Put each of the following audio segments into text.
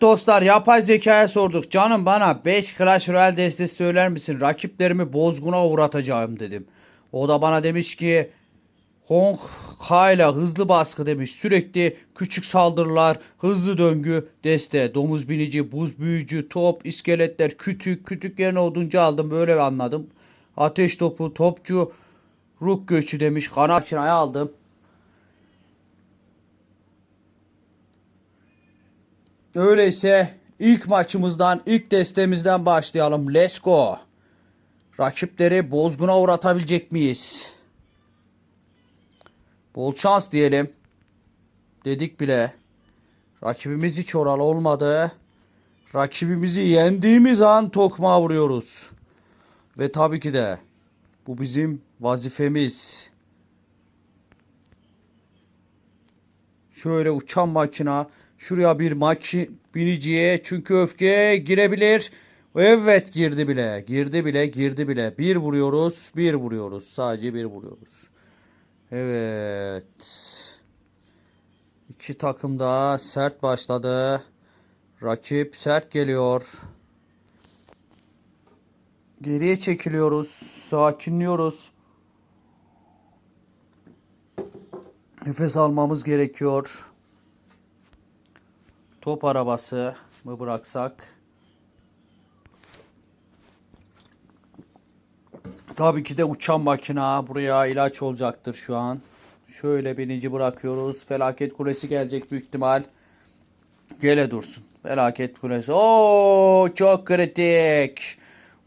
Dostlar yapay zekaya sorduk. Canım bana 5 Clash Royale destesi söyler misin? Rakiplerimi bozguna uğratacağım dedim. O da bana demiş ki Hong Kayla hızlı baskı demiş. Sürekli küçük saldırılar, hızlı döngü, deste, domuz binici, buz büyücü, top, iskeletler, kütük, kütük yerine oduncu aldım. Böyle anladım. Ateş topu, topçu, ruh göçü demiş. Kanat çınayı aldım. Öyleyse ilk maçımızdan, ilk destemizden başlayalım. Let's go. Rakipleri bozguna uğratabilecek miyiz? Bol şans diyelim. Dedik bile. Rakibimiz hiç oralı olmadı. Rakibimizi yendiğimiz an tokmağa vuruyoruz. Ve tabii ki de bu bizim vazifemiz. Şöyle uçan makina. Şuraya bir maki biniciye çünkü öfke girebilir. Evet girdi bile. Girdi bile girdi bile. Bir vuruyoruz. Bir vuruyoruz. Sadece bir vuruyoruz. Evet. İki takım da sert başladı. Rakip sert geliyor. Geriye çekiliyoruz. Sakinliyoruz. Nefes almamız gerekiyor. Top arabası mı bıraksak? Tabii ki de uçan makina buraya ilaç olacaktır şu an. Şöyle binici bırakıyoruz. Felaket kulesi gelecek büyük ihtimal. Gele dursun. Felaket kulesi. Oo çok kritik.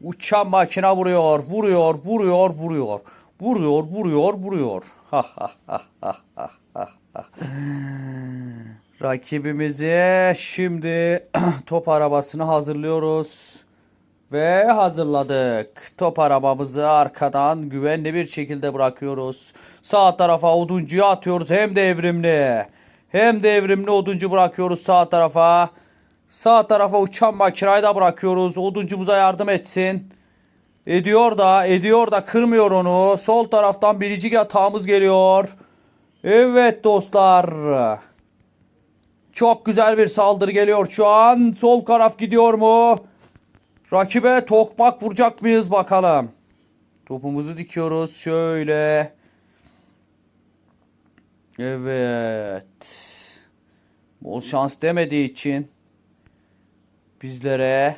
Uçan makina vuruyor, vuruyor, vuruyor, vuruyor. Vuruyor, vuruyor, vuruyor. Ha ha ha ha ha ha. Ha. Rakibimize şimdi top arabasını hazırlıyoruz. Ve hazırladık. Top arabamızı arkadan güvenli bir şekilde bırakıyoruz. Sağ tarafa oduncuyu atıyoruz. Hem de evrimli. Hem de evrimli oduncu bırakıyoruz sağ tarafa. Sağ tarafa uçan makinayı da bırakıyoruz. Oduncumuza yardım etsin. Ediyor da ediyor da kırmıyor onu. Sol taraftan biricik yatağımız geliyor. Evet dostlar. Çok güzel bir saldırı geliyor şu an. Sol taraf gidiyor mu? Rakibe tokmak vuracak mıyız bakalım. Topumuzu dikiyoruz şöyle. Evet. Bol şans demediği için bizlere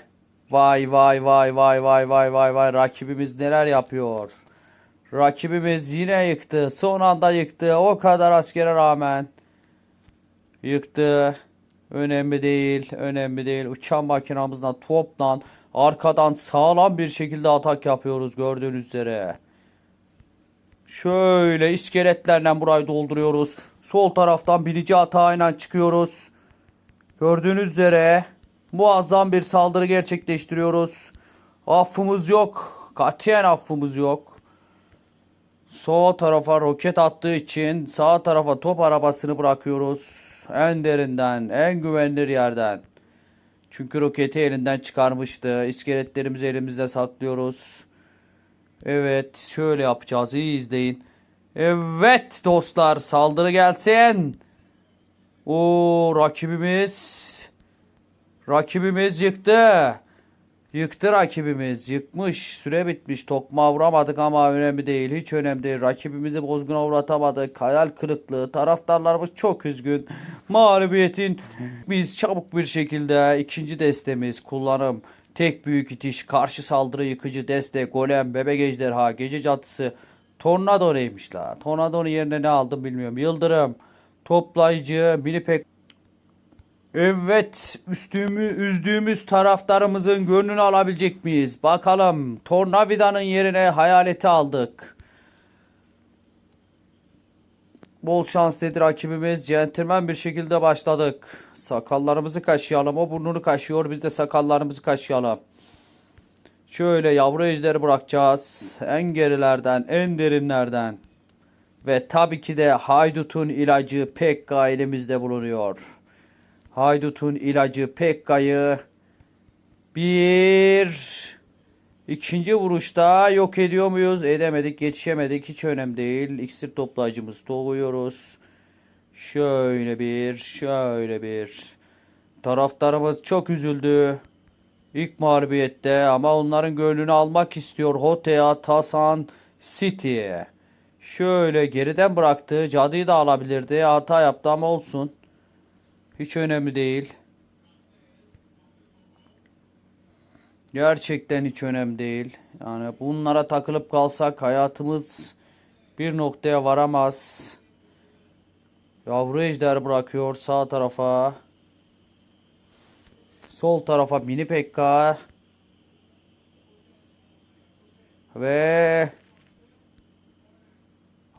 vay vay vay vay vay vay vay vay rakibimiz neler yapıyor. Rakibimiz yine yıktı. Son anda yıktı. O kadar askere rağmen yıktı. Önemli değil, önemli değil. Uçan makinamızla toptan arkadan sağlam bir şekilde atak yapıyoruz gördüğünüz üzere. Şöyle iskeletlerle burayı dolduruyoruz. Sol taraftan bilici atağıyla çıkıyoruz. Gördüğünüz üzere muazzam bir saldırı gerçekleştiriyoruz. Affımız yok. Katiyen affımız yok. Sol tarafa roket attığı için sağ tarafa top arabasını bırakıyoruz. En derinden, en güvenilir yerden. Çünkü roketi elinden çıkarmıştı. İskeletlerimizi elimizde saklıyoruz. Evet, şöyle yapacağız. İyi izleyin. Evet dostlar, saldırı gelsin. O rakibimiz rakibimiz yıktı. Yıktı rakibimiz. Yıkmış. Süre bitmiş. Tokma vuramadık ama önemli değil. Hiç önemli değil. Rakibimizi bozguna uğratamadık. Hayal kırıklığı. Taraftarlarımız çok üzgün. Mağlubiyetin biz çabuk bir şekilde ikinci destemiz kullanım. Tek büyük itiş, karşı saldırı yıkıcı deste, golem, bebek ejderha, gece cadısı, tornado neymiş la? Tornado'nun yerine ne aldım bilmiyorum. Yıldırım, toplayıcı, mini pek Evet, üstümü, üzdüğümüz taraftarımızın gönlünü alabilecek miyiz? Bakalım. Tornavida'nın yerine hayaleti aldık. Bol şans dedi rakibimiz. Centilmen bir şekilde başladık. Sakallarımızı kaşıyalım. O burnunu kaşıyor. Biz de sakallarımızı kaşıyalım. Şöyle yavru ejderi bırakacağız. En gerilerden, en derinlerden. Ve tabii ki de haydutun ilacı Pekka elimizde bulunuyor. Haydut'un ilacı Pekka'yı bir ikinci vuruşta yok ediyor muyuz? Edemedik, yetişemedik. Hiç önemli değil. İksir toplayıcımız doluyoruz. Şöyle bir, şöyle bir. taraftarımız çok üzüldü. İlk mağlubiyette ama onların gönlünü almak istiyor Hotea Tasan City. Şöyle geriden bıraktı. Cadıyı da alabilirdi. Hata yaptı ama olsun. Hiç önemli değil. Gerçekten hiç önemli değil. Yani bunlara takılıp kalsak hayatımız bir noktaya varamaz. Yavru ejder bırakıyor sağ tarafa. Sol tarafa mini pekka. Ve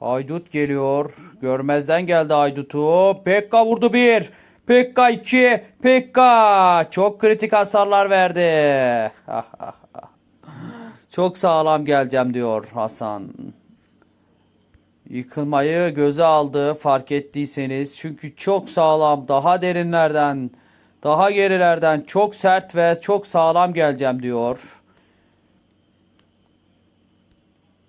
Haydut geliyor. Görmezden geldi Haydut'u. Pekka vurdu bir. Pekka iki. Pekka. Çok kritik hasarlar verdi. Çok sağlam geleceğim diyor Hasan. Yıkılmayı göze aldı fark ettiyseniz. Çünkü çok sağlam, daha derinlerden, daha gerilerden çok sert ve çok sağlam geleceğim diyor.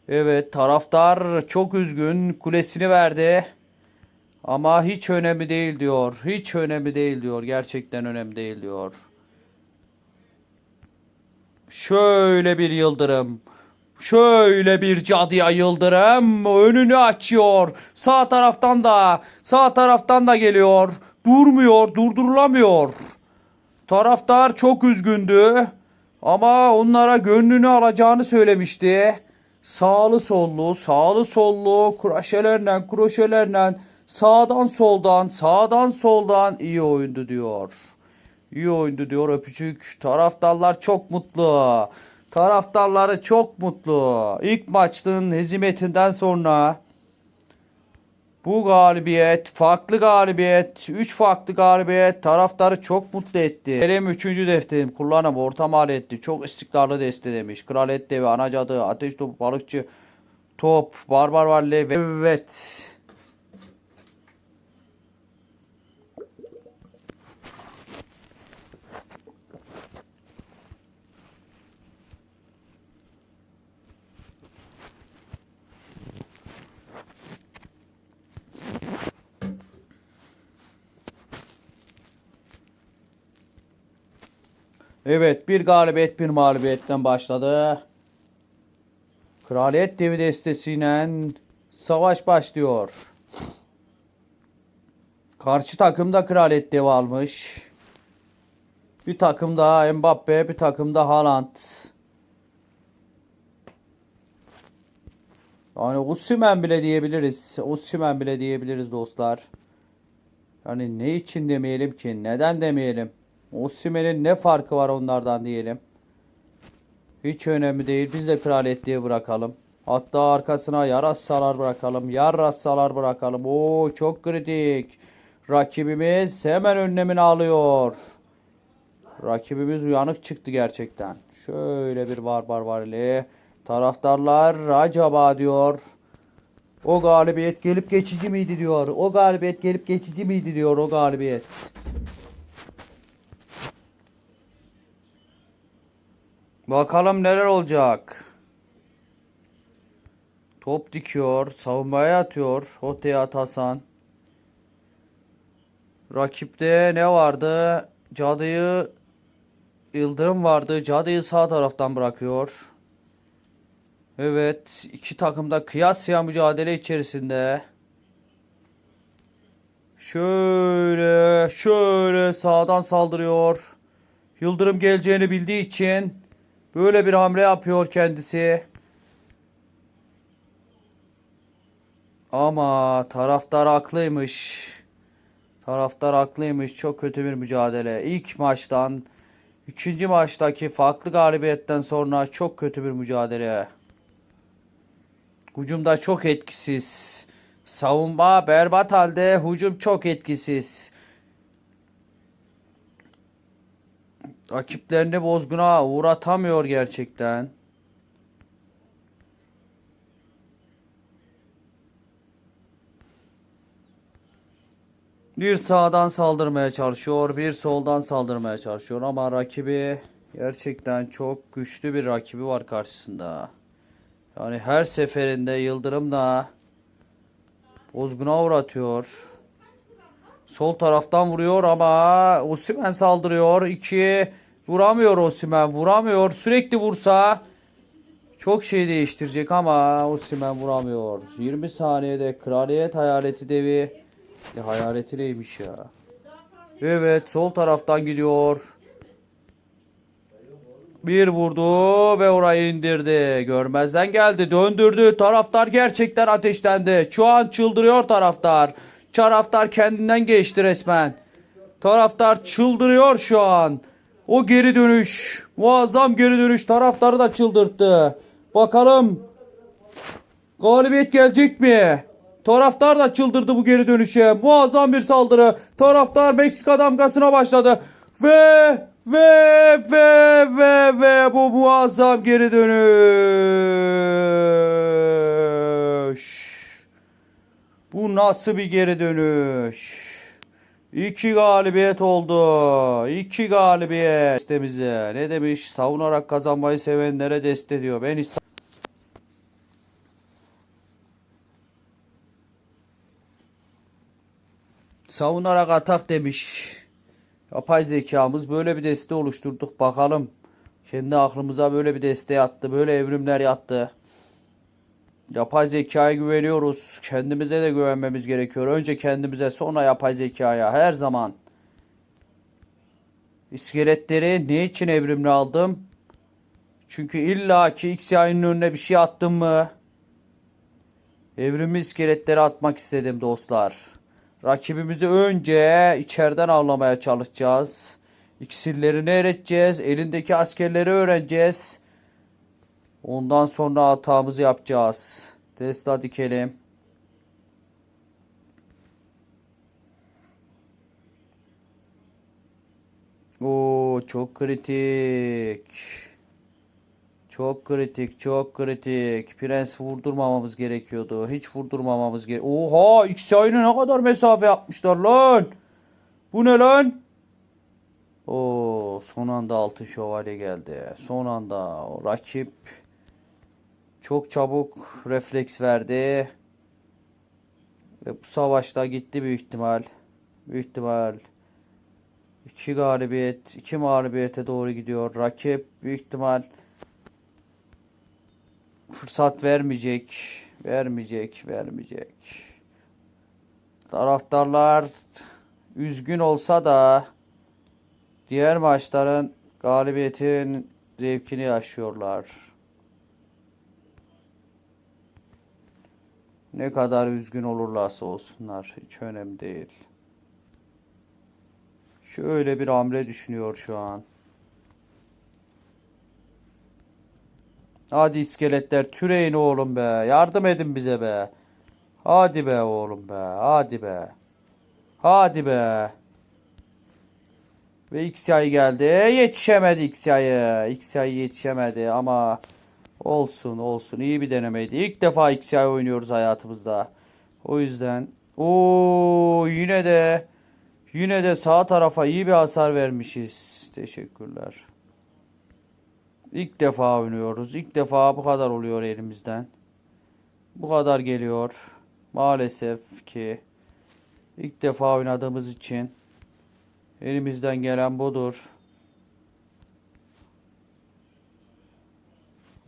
Evet taraftar çok üzgün kulesini verdi. Ama hiç önemli değil diyor. Hiç önemli değil diyor. Gerçekten önemli değil diyor. Şöyle bir yıldırım. Şöyle bir cadıya yıldırım önünü açıyor. Sağ taraftan da sağ taraftan da geliyor. Durmuyor, durdurulamıyor. Taraftar çok üzgündü. Ama onlara gönlünü alacağını söylemişti. Sağlı sollu, sağlı sollu, kroşelerle, kroşelerle, sağdan soldan, sağdan soldan iyi oyundu diyor. İyi oyundu diyor öpücük. Taraftarlar çok mutlu. Taraftarları çok mutlu. İlk maçın hezimetinden sonra bu galibiyet, farklı galibiyet, 3 farklı galibiyet taraftarı çok mutlu etti. Benim 3. defterim kullanım orta maliyetli, çok istikrarlı deste demiş. Kraliyet devi, ana cadı, ateş topu, balıkçı, top, barbar ve evet. Evet bir galibiyet bir mağlubiyetten başladı. Kraliyet devi destesiyle savaş başlıyor. Karşı takım da kraliyet devi almış. Bir takım da Mbappe, bir takım da Haaland. Yani Osimhen bile diyebiliriz. Osimhen bile diyebiliriz dostlar. Yani ne için demeyelim ki? Neden demeyelim? Osimhen'in ne farkı var onlardan diyelim. Hiç önemli değil. Biz de kraliyet diye bırakalım. Hatta arkasına yarassalar bırakalım. Yarassalar bırakalım. Oo çok kritik. Rakibimiz hemen önlemini alıyor. Rakibimiz uyanık çıktı gerçekten. Şöyle bir barbar varili. Taraftarlar acaba diyor. O galibiyet gelip geçici miydi diyor. O galibiyet gelip geçici miydi diyor o galibiyet. Bakalım neler olacak. Top dikiyor. Savunmaya atıyor. Hote'ye at Hasan. Rakipte ne vardı? Cadıyı Yıldırım vardı. Cadıyı sağ taraftan bırakıyor. Evet. iki takım da kıyasıya mücadele içerisinde. Şöyle şöyle sağdan saldırıyor. Yıldırım geleceğini bildiği için böyle bir hamle yapıyor kendisi. Ama taraftar haklıymış. Taraftar haklıymış. Çok kötü bir mücadele. İlk maçtan ikinci maçtaki farklı galibiyetten sonra çok kötü bir mücadele. Hücumda çok etkisiz. Savunma berbat halde. Hücum çok etkisiz. Rakiplerini bozguna uğratamıyor gerçekten. Bir sağdan saldırmaya çalışıyor, bir soldan saldırmaya çalışıyor ama rakibi gerçekten çok güçlü bir rakibi var karşısında. Yani her seferinde Yıldırım da bozguna uğratıyor. Sol taraftan vuruyor ama Osimhen saldırıyor. 2 vuramıyor Osimhen. Vuramıyor. Sürekli vursa çok şey değiştirecek ama Osimhen vuramıyor. 20 saniyede kraliyet hayaleti devi. E, hayaleti neymiş ya? Evet sol taraftan gidiyor. Bir vurdu ve orayı indirdi. Görmezden geldi. Döndürdü. Taraftar gerçekten ateşlendi. Şu an çıldırıyor taraftar. Taraftar kendinden geçti resmen. Taraftar çıldırıyor şu an. O geri dönüş. Muazzam geri dönüş. Taraftarı da çıldırttı. Bakalım. Galibiyet gelecek mi? Taraftar da çıldırdı bu geri dönüşe. Muazzam bir saldırı. Taraftar Meksika damgasına başladı. Ve ve ve ve ve bu muazzam geri dönüş. Bu nasıl bir geri dönüş? İki galibiyet oldu. İki galibiyet destemize. Ne demiş? Savunarak kazanmayı sevenlere deste diyor. Ben hiç savunarak atak demiş. Yapay zekamız böyle bir deste oluşturduk. Bakalım. Kendi aklımıza böyle bir deste yattı. Böyle evrimler yattı. Yapay zekaya güveniyoruz. Kendimize de güvenmemiz gerekiyor. Önce kendimize sonra yapay zekaya. Her zaman. İskeletleri ne için evrimli aldım? Çünkü illaki X yayının önüne bir şey attım mı? Evrimli iskeletleri atmak istedim dostlar. Rakibimizi önce içeriden avlamaya çalışacağız. İksirlerini eriteceğiz. Elindeki askerleri öğreneceğiz. Ondan sonra hatamızı yapacağız. Desla dikelim. Oo çok kritik. Çok kritik, çok kritik. Prens vurdurmamamız gerekiyordu. Hiç vurdurmamamız gerek. Oha, X yayını ne kadar mesafe yapmışlar lan. Bu ne lan? Oo, son anda altın şövalye geldi. Son anda rakip çok çabuk refleks verdi. Ve bu savaşta gitti büyük ihtimal. Büyük ihtimal. İki galibiyet, iki mağlubiyete doğru gidiyor. Rakip büyük ihtimal fırsat vermeyecek. Vermeyecek, vermeyecek. Taraftarlar üzgün olsa da diğer maçların galibiyetin zevkini yaşıyorlar. Ne kadar üzgün olurlarsa olsunlar hiç önemli değil. Şöyle bir hamle düşünüyor şu an. Hadi iskeletler türeyin oğlum be. Yardım edin bize be. Hadi be oğlum be. Hadi be. Hadi be. Ve XY geldi. Yetişemedi XY'ye. XY yetişemedi ama olsun olsun. İyi bir denemeydi. İlk defa XY oynuyoruz hayatımızda. O yüzden o yine de yine de sağ tarafa iyi bir hasar vermişiz. Teşekkürler. İlk defa oynuyoruz. İlk defa bu kadar oluyor elimizden. Bu kadar geliyor. Maalesef ki ilk defa oynadığımız için elimizden gelen budur.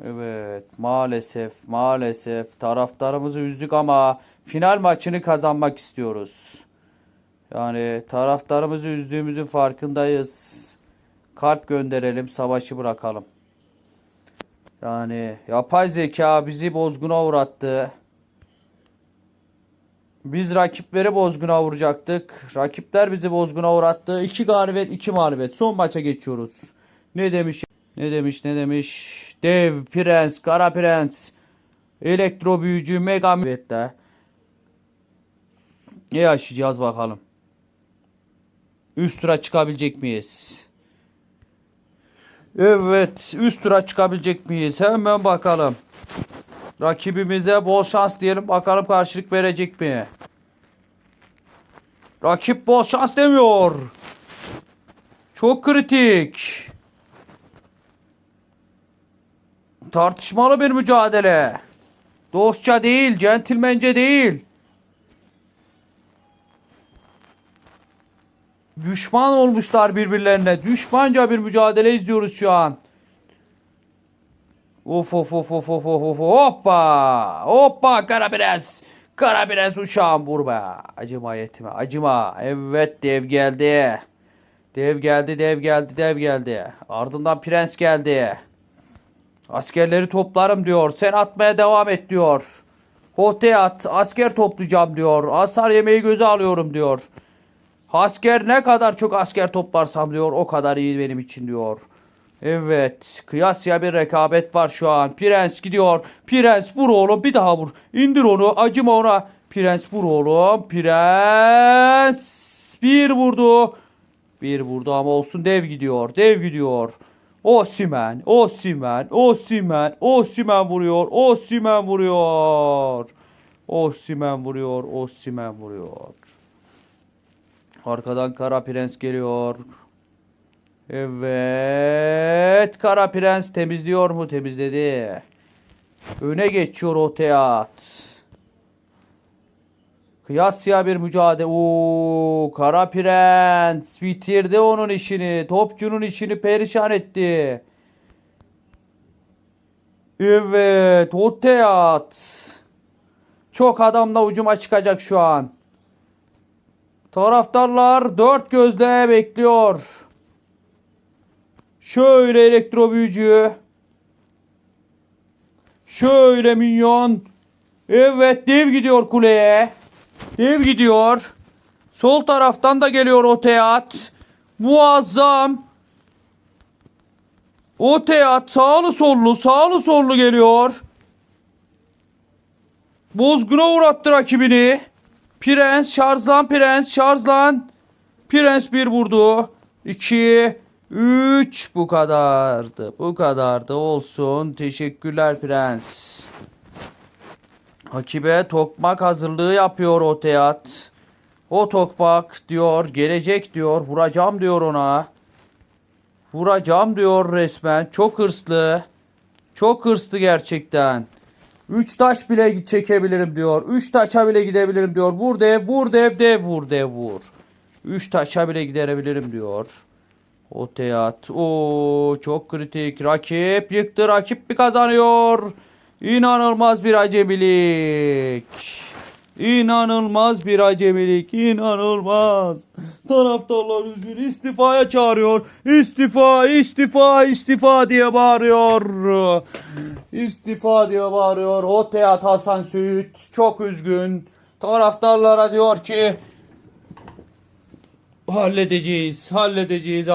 Evet maalesef maalesef taraftarımızı üzdük ama final maçını kazanmak istiyoruz. Yani taraftarımızı üzdüğümüzün farkındayız. Kalp gönderelim savaşı bırakalım. Yani yapay zeka bizi bozguna uğrattı. Biz rakipleri bozguna vuracaktık. Rakipler bizi bozguna uğrattı. 2 galibiyet 2 mağlubiyet. Son maça geçiyoruz. Ne demiş? Ne demiş? Ne demiş? Dev, Prens, Kara Prens, Elektro Büyücü, Mega Müvet'te. Ne yaşayacağız bakalım. Üst tura çıkabilecek miyiz? Evet, üst tura çıkabilecek miyiz? Hemen bakalım. Rakibimize bol şans diyelim. Bakalım karşılık verecek mi? Rakip bol şans demiyor. Çok kritik. Tartışmalı bir mücadele. Dostça değil, centilmence değil. Düşman olmuşlar birbirlerine. Düşmanca bir mücadele izliyoruz şu an. Of of of of of of of hoppa hoppa kara prens kara prens uçağım vur be acıma yetime acıma evet dev geldi dev geldi dev geldi dev geldi ardından prens geldi askerleri toplarım diyor sen atmaya devam et diyor Hote at asker toplayacağım diyor hasar yemeği göze alıyorum diyor asker ne kadar çok asker toplarsam diyor o kadar iyi benim için diyor Evet. Kıyasya bir rekabet var şu an. Prens gidiyor. Prens vur oğlum bir daha vur. İndir onu. Acıma ona. Prens vur oğlum. Prens. Bir vurdu. Bir vurdu ama olsun dev gidiyor. Dev gidiyor. Osimen. Osimen. Osimen. Osimen vuruyor. Osimen vuruyor. Osimen vuruyor. Osimen vuruyor. Arkadan Kara Prens geliyor. Evet. Kara Prens temizliyor mu? Temizledi. Öne geçiyor o teat. Kıyasya bir mücadele. Oo, Kara Prens bitirdi onun işini. Topçunun işini perişan etti. Evet, o teat. Çok adamla ucuma çıkacak şu an. Taraftarlar dört gözle bekliyor. Şöyle elektro büyücü. Şöyle minyon. Evet dev gidiyor kuleye. Dev gidiyor. Sol taraftan da geliyor o teat. Muazzam. O teat sağlı sollu sağlı sollu geliyor. Bozguna uğrattı rakibini. Prens şarjlan prens şarjlan. Prens bir vurdu. 2 3 bu kadardı. Bu kadardı olsun. Teşekkürler prens. Hakibe tokmak hazırlığı yapıyor o teat. O tokmak diyor gelecek diyor vuracağım diyor ona. Vuracağım diyor resmen. Çok hırslı. Çok hırslı gerçekten. Üç taş bile çekebilirim diyor. Üç taşa bile gidebilirim diyor. Vur dev, vur dev, dev, vur dev, vur. Üç taşa bile gidebilirim diyor. O teat. Oo çok kritik. Rakip yıktı. Rakip bir kazanıyor. İnanılmaz bir acemilik. İnanılmaz bir acemilik. İnanılmaz. Taraftarlar üzgün istifaya çağırıyor. İstifa, istifa, istifa diye bağırıyor. İstifa diye bağırıyor. O teat Hasan Söğüt çok üzgün. Taraftarlara diyor ki halledeceğiz, halledeceğiz, halledeceğiz.